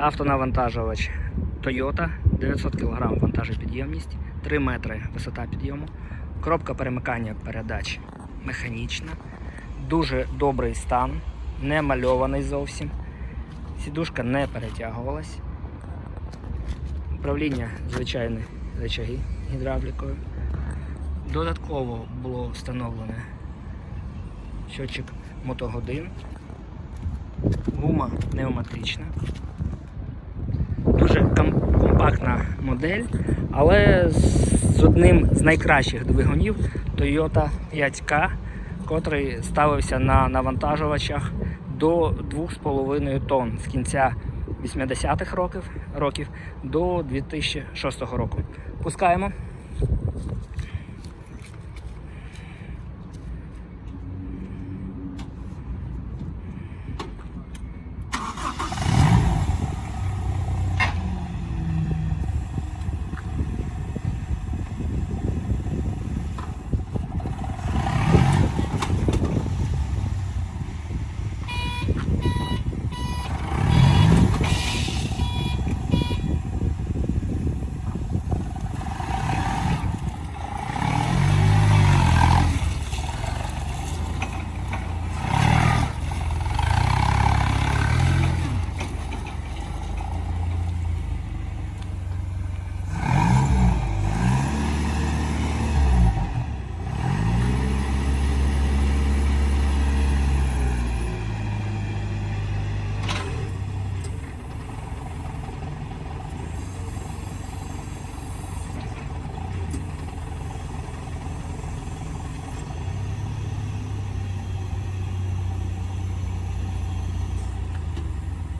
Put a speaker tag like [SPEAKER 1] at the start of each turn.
[SPEAKER 1] Автонавантажувач Toyota 900 кг вантажопідємність, 3 метри висота підйому, коробка перемикання передач механічна, дуже добрий стан, не мальований зовсім. Сідушка не перетягувалась. Управління звичайні речаги гідравлікою. Додатково було встановлене щотчик мотогодин. Гума пневматична. Компактна модель, але з одним з найкращих двигунів Toyota 5K, котрий ставився на навантажувачах до 2,5 тонн з кінця 80-х років, років до 2006 року. Пускаємо.